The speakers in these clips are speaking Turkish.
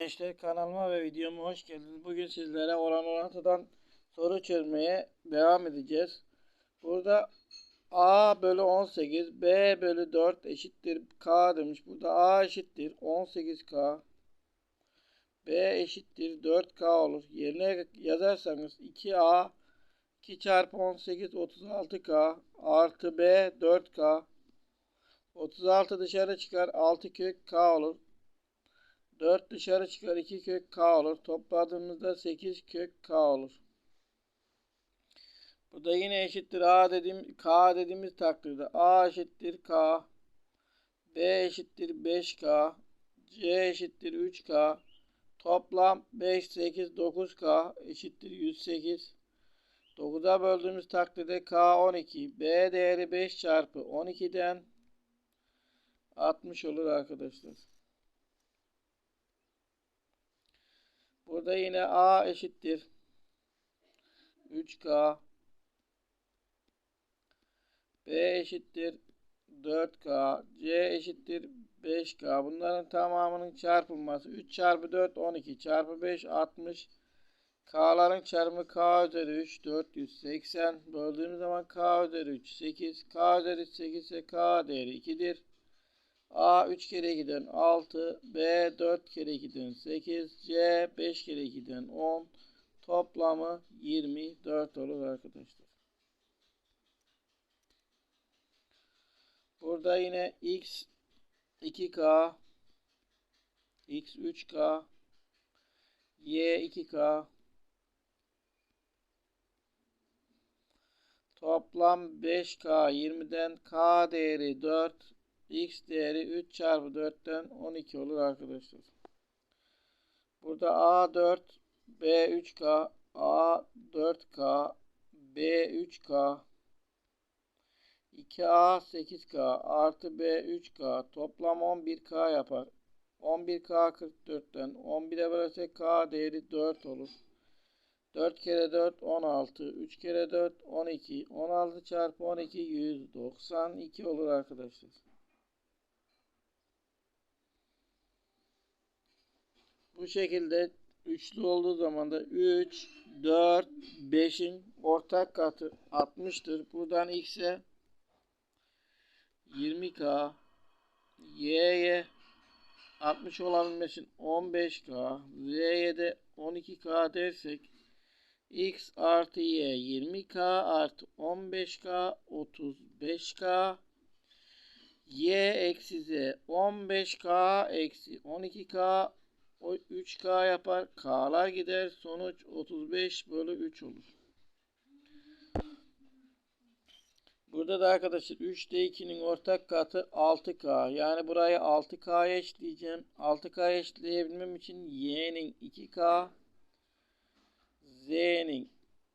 Gençler kanalıma ve videoma hoş geldiniz. Bugün sizlere oran orantıdan soru çözmeye devam edeceğiz. Burada A bölü 18 B bölü 4 eşittir K demiş. Burada A eşittir 18K B eşittir 4K olur. Yerine yazarsanız 2A 2 çarpı 18 36K artı B 4K 36 dışarı çıkar 6 kök K olur. 4 dışarı çıkar 2 kök k olur. Topladığımızda 8 kök k olur. Bu da yine eşittir a dediğim k dediğimiz takdirde a eşittir k b eşittir 5k c eşittir 3k toplam 5 8 9k eşittir 108 9'a böldüğümüz takdirde k 12 b değeri 5 çarpı 12'den 60 olur arkadaşlar. Burada yine A eşittir. 3K B eşittir 4K C eşittir 5K bunların tamamının çarpılması 3 çarpı 4 12 çarpı 5 60 K'ların çarpımı K üzeri 3 480 böldüğümüz zaman K üzeri 3 8 K üzeri 8 ise K değeri 2'dir. A 3 kere 2'den 6, B 4 kere 2'den 8, C 5 kere 2'den 10. Toplamı 24 olur arkadaşlar. Burada yine X 2K, X 3K, Y 2K. Toplam 5K 20'den K değeri 4, x değeri 3 çarpı 4'ten 12 olur arkadaşlar. Burada a 4 b 3k a 4k b 3k 2a 8k artı b 3k toplam 11k yapar. 11k 44'ten 11'e bölersek k değeri 4 olur. 4 kere 4 16 3 kere 4 12 16 çarpı 12 192 olur arkadaşlar. Bu şekilde üçlü olduğu zaman da 3, 4, 5'in ortak katı 60'tır. Buradan x'e 20k, y'ye 60 olabilmesi için 15k, z'ye de 12k dersek x artı y 20k artı 15k 35k y eksi z 15k eksi 12k o 3K yapar. K'lar gider. Sonuç 35 bölü 3 olur. Burada da arkadaşlar 3'te 2'nin ortak katı 6K. Yani burayı 6K'ya eşleyeceğim. 6K'ya eşleyebilmem için Y'nin 2K, Z'nin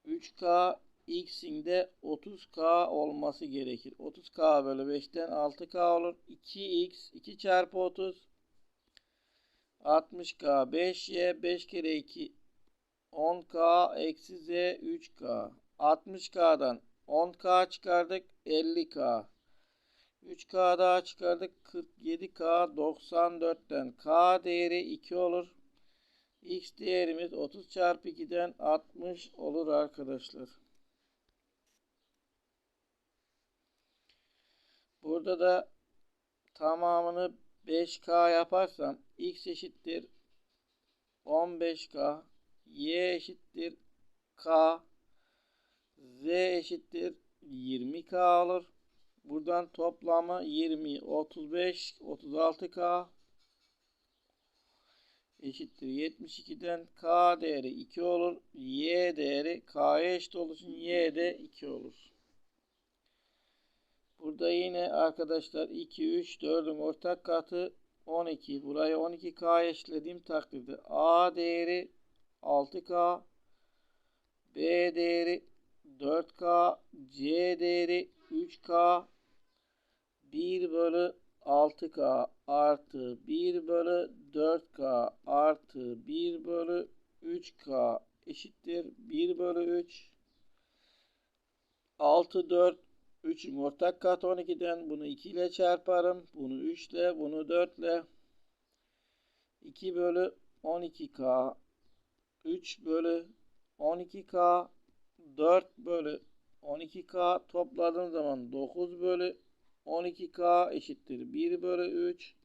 3K, X'in de 30K olması gerekir. 30K bölü 5'ten 6K olur. 2X 2 çarpı 30 60K 5Y 5 kere 2 10K eksi Z 3K 60K'dan 10K çıkardık 50K 3K daha çıkardık 47K 94'ten K değeri 2 olur. X değerimiz 30 çarpı 2'den 60 olur arkadaşlar. Burada da tamamını 5K yaparsam X eşittir 15K Y eşittir K Z eşittir 20K olur. Buradan toplamı 20, 35, 36K eşittir 72'den K değeri 2 olur. Y değeri K'ya eşit olduğu için Y de 2 olur. Burada yine arkadaşlar 2, 3, 4'ün ortak katı 12. Burayı 12K eşitlediğim takdirde A değeri 6K, B değeri 4K, C değeri 3K, 1 bölü 6K artı 1 bölü 4K artı 1 bölü 3K eşittir 1 bölü 3 6 4 3'ün ortak katı 12'den bunu 2 ile çarparım. Bunu 3 ile bunu 4 ile. 2 bölü 12K 3 bölü 12K 4 bölü 12K topladığım zaman 9 bölü 12K eşittir 1 bölü 3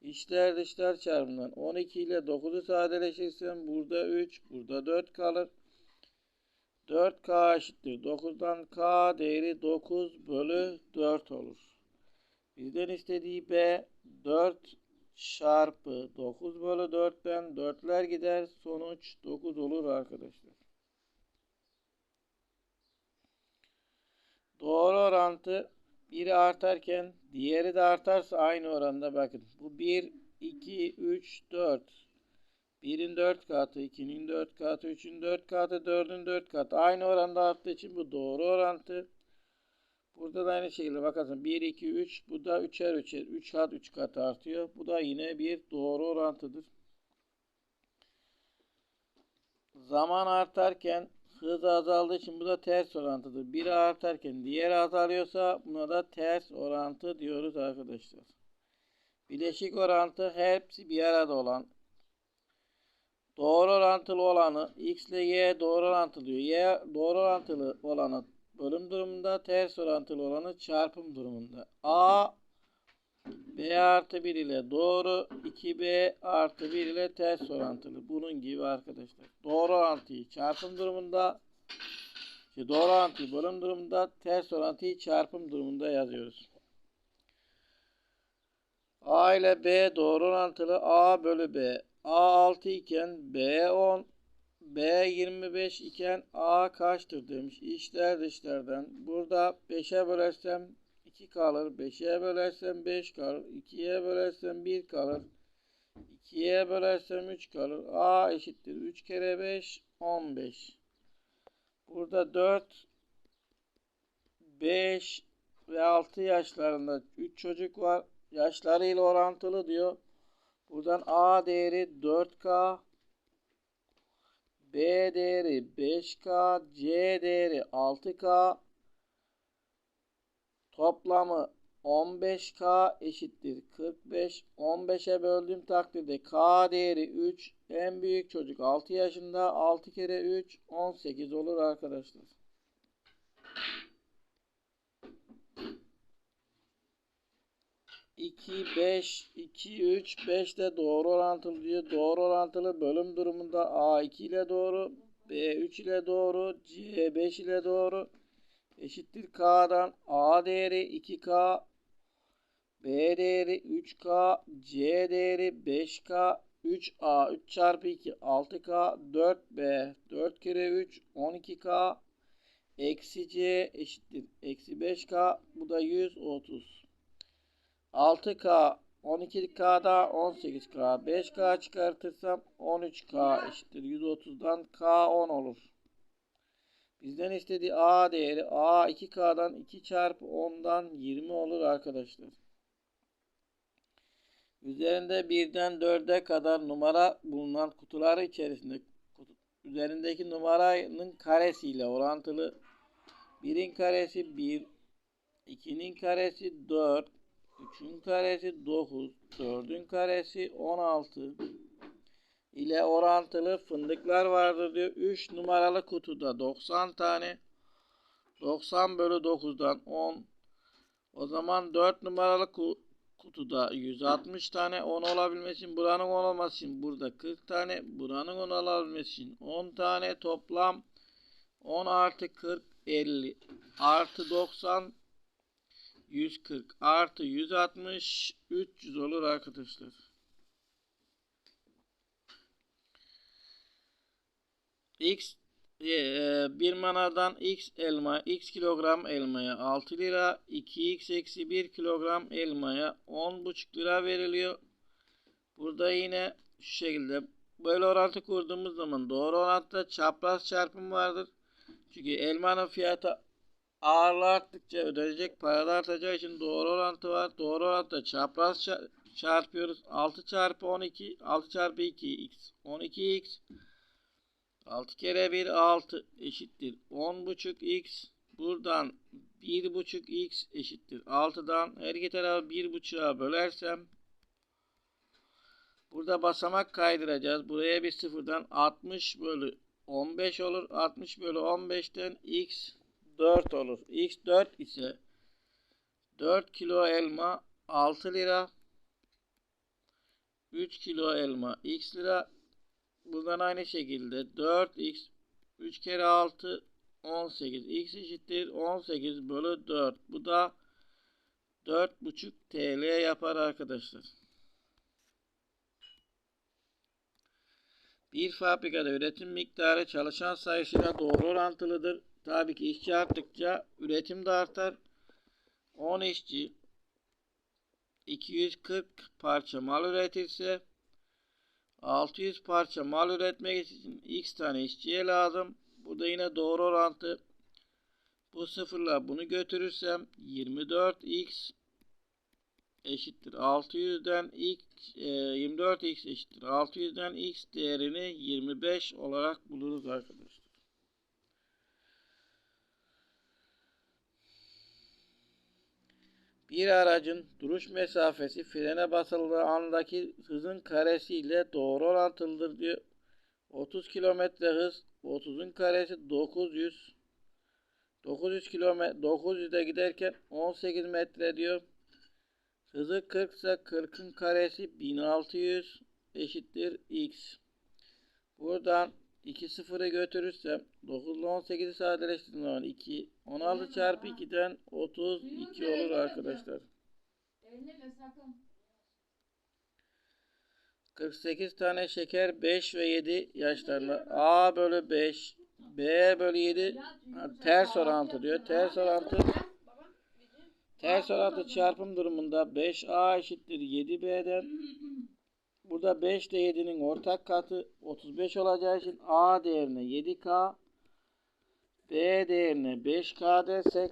İçler dışlar çarpımından 12 ile 9'u sadeleştirsem burada 3 burada 4 kalır. 4K eşittir 9'dan K değeri 9 bölü 4 olur. Bizden istediği B 4 çarpı 9 bölü 4'ten 4'ler gider. Sonuç 9 olur arkadaşlar. Doğru orantı biri artarken diğeri de artarsa aynı oranda bakın. Bu 1, 2, 3, 4. 1'in 4 katı, 2'nin 4 katı, 3'ün 4 katı, 4'ün 4 katı. Aynı oranda arttığı için bu doğru orantı. Burada da aynı şekilde bakarsın 1, 2, 3. Bu da 3'er 3'er. 3 kat 3 kat artıyor. Bu da yine bir doğru orantıdır. Zaman artarken hız azaldığı için bu da ters orantıdır. Biri artarken diğeri azalıyorsa buna da ters orantı diyoruz arkadaşlar. Bileşik orantı hepsi bir arada olan doğru orantılı olanı x ile y doğru orantılı diyor. Y doğru orantılı olanı bölüm durumunda ters orantılı olanı çarpım durumunda. A B artı 1 ile doğru 2B artı 1 ile ters orantılı. Bunun gibi arkadaşlar. Doğru orantıyı çarpım durumunda işte doğru orantıyı bölüm durumunda ters orantıyı çarpım durumunda yazıyoruz. A ile B doğru orantılı A bölü B. A 6 iken B 10 B 25 iken A kaçtır demiş. İçler dışlardan. Burada 5'e bölersem 2 kalır. 5'e bölersem 5 kalır. 2'ye bölersem 1 kalır. 2'ye bölersem 3 kalır. A eşittir. 3 kere 5 15. Burada 4 5 ve 6 yaşlarında 3 çocuk var. Yaşlarıyla orantılı diyor. Buradan A değeri 4K B değeri 5K C değeri 6K Toplamı 15K eşittir 45. 15'e böldüğüm takdirde K değeri 3. En büyük çocuk 6 yaşında. 6 kere 3 18 olur arkadaşlar. İki, beş, iki, üç, beş de doğru orantılı diyor. Doğru orantılı bölüm durumunda A2 ile doğru, B3 ile doğru, C5 ile doğru, eşittir K'dan A değeri 2K B değeri 3K C değeri 5K 3A 3 çarpı 2 6K 4B 4 kere 3 12K eksi C eşittir. Eksi 5K bu da 130 6K 12K'da 18K 5K çıkartırsam 13K eşittir 130'dan K 10 olur. Bizden istediği A değeri A 2K'dan 2 çarpı 10'dan 20 olur arkadaşlar. Üzerinde 1'den 4'e kadar numara bulunan kutular içerisinde üzerindeki numaranın karesiyle orantılı 1'in karesi 1, 2'nin karesi 4, 3'ün karesi 9, 4'ün karesi 16, ile orantılı fındıklar vardır diyor. 3 numaralı kutuda 90 tane. 90 bölü 9'dan 10. O zaman 4 numaralı kutuda 160 tane 10 olabilmesi için buranın 10 olması burada 40 tane buranın 10 olabilmesi için 10 tane toplam 10 artı 40 50 artı 90 140 artı 160 300 olur arkadaşlar. X e, bir manadan X elma X kilogram elmaya 6 lira 2X eksi 1 kilogram elmaya 10,5 lira veriliyor. Burada yine şu şekilde böyle orantı kurduğumuz zaman doğru orantıda çapraz çarpım vardır. Çünkü elmanın fiyatı ağırlığı arttıkça ödenecek paralar artacağı için doğru orantı var. Doğru orantıda çapraz çarpıyoruz. 6 çarpı 12 6 çarpı 2 x 12x 6 kere 1 6 eşittir 10.5 x. Buradan 1.5 x eşittir 6'dan her iki 1.5'a bölersem 1.5'a bölersem Burada basamak kaydıracağız. Buraya bir sıfırdan 60 bölü 15 olur. 60 bölü 15'ten x 4 olur. x 4 ise 4 kilo elma 6 lira. 3 kilo elma x lira. Buradan aynı şekilde 4x 3 kere 6 18. x eşittir 18 bölü 4. Bu da 4,5 TL yapar arkadaşlar. Bir fabrikada üretim miktarı çalışan sayısıyla doğru orantılıdır. Tabii ki işçi arttıkça üretim de artar. 10 işçi 240 parça mal üretirse 600 parça mal üretmek için x tane işçiye lazım. Bu da yine doğru orantı. Bu sıfırla bunu götürürsem 24x eşittir 600'den x e, 24x eşittir 600'den x değerini 25 olarak buluruz arkadaşlar. Bir aracın duruş mesafesi frene basıldığı andaki hızın karesi ile doğru orantılıdır diyor. 30 km hız 30'un karesi 900 900 km 900'de giderken 18 metre diyor. Hızı 40 ise 40'ın karesi 1600 eşittir x. Buradan 2 sıfırı götürürsem 9 ile 18'i sadeleştirdiğim zaman 2 16 çarpı 2'den 32 olur arkadaşlar. 48 tane şeker 5 ve 7 yaşlarında. A bölü 5 B bölü 7 ha, ters orantı diyor. Ters orantı. ters orantı çarpım durumunda 5A eşittir 7B'den burada 5 ile 7'nin ortak katı 35 olacağı için A değerine 7K B değerine 5K dersek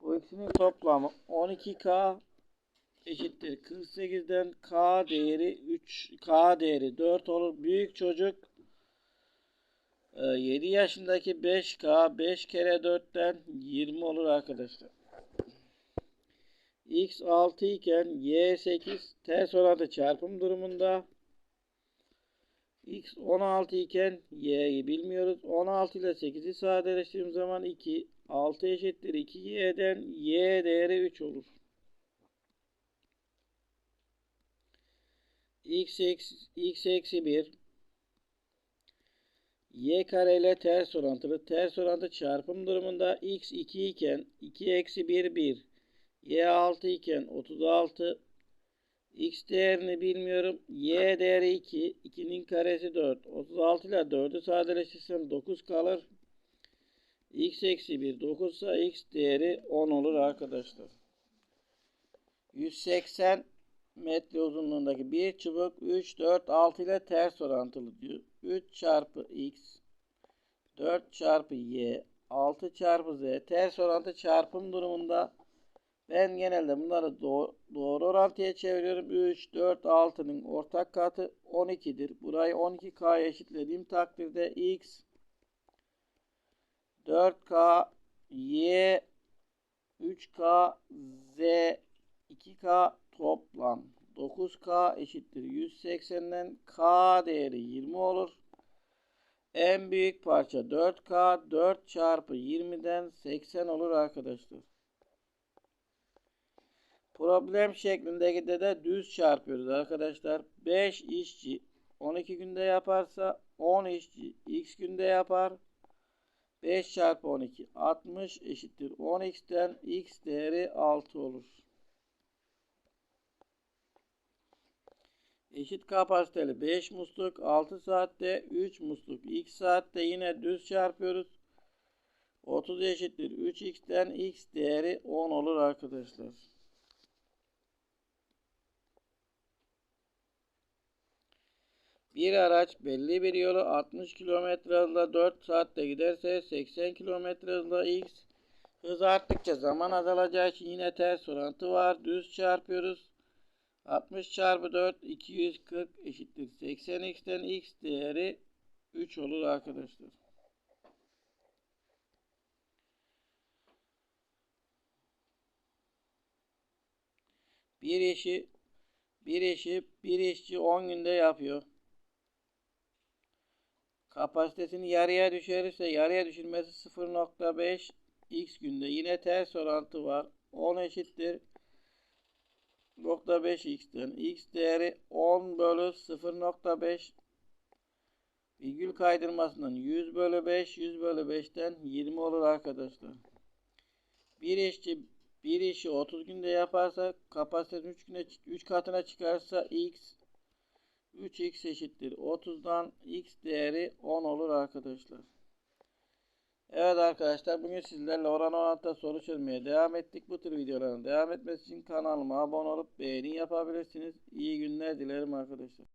bu ikisinin toplamı 12K eşittir 48'den K değeri 3 K değeri 4 olur. Büyük çocuk 7 yaşındaki 5K 5 kere 4'ten 20 olur arkadaşlar. X 6 iken Y 8 ters orantı çarpım durumunda X 16 iken Y'yi bilmiyoruz. 16 ile 8'i sadeleştirdiğim zaman 2 6 eşittir 2Y'den Y değeri 3 olur. x eksi, x eksi 1 y kare ile ters orantılı. Ters orantı çarpım durumunda x 2 iken 2 eksi 1 1 y 6 iken 36 x değerini bilmiyorum. y değeri 2 2'nin karesi 4 36 ile 4'ü sadeleştirsem 9 kalır. x eksi 1 9 ise x değeri 10 olur arkadaşlar. 180 metre uzunluğundaki bir çubuk 3, 4, 6 ile ters orantılı diyor. 3 çarpı x 4 çarpı y 6 çarpı z ters orantı çarpım durumunda ben genelde bunları doğru, doğru orantıya çeviriyorum. 3, 4, 6'nın ortak katı 12'dir. Burayı 12K'ya eşitlediğim takdirde x 4K y 3K z 2K toplam 9K eşittir 180'den K değeri 20 olur. En büyük parça 4K 4 çarpı 20'den 80 olur arkadaşlar. Problem şeklindeki de, de düz çarpıyoruz arkadaşlar. 5 işçi 12 günde yaparsa 10 işçi x günde yapar. 5 çarpı 12 60 eşittir 10x'ten x değeri 6 olur. Eşit kapasiteli 5 musluk 6 saatte 3 musluk 2 saatte yine düz çarpıyoruz. 30 eşittir 3x'ten x değeri 10 olur arkadaşlar. Bir araç belli bir yolu 60 km hızla 4 saatte giderse 80 km hızla x hız arttıkça zaman azalacağı için yine ters orantı var. Düz çarpıyoruz. 60 çarpı 4 240 eşittir. 80x'ten x değeri 3 olur arkadaşlar. Bir işi Bir işi bir işçi 10 günde yapıyor. Kapasitesini yarıya düşürürse yarıya düşürmesi 0.5 x günde. Yine ters orantı var. 10 eşittir 0.5 x'ten. x değeri 10 bölü 0.5 virgül kaydırmasından 100 bölü 5 100 bölü 5'ten 20 olur arkadaşlar. Bir işçi bir işi 30 günde yaparsa kapasitesi 3 güne 3 katına çıkarsa x 3x eşittir. 30'dan x değeri 10 olur arkadaşlar. Evet arkadaşlar bugün sizlerle oran orantıda soru çözmeye devam ettik. Bu tür videoların devam etmesi için kanalıma abone olup beğeni yapabilirsiniz. İyi günler dilerim arkadaşlar.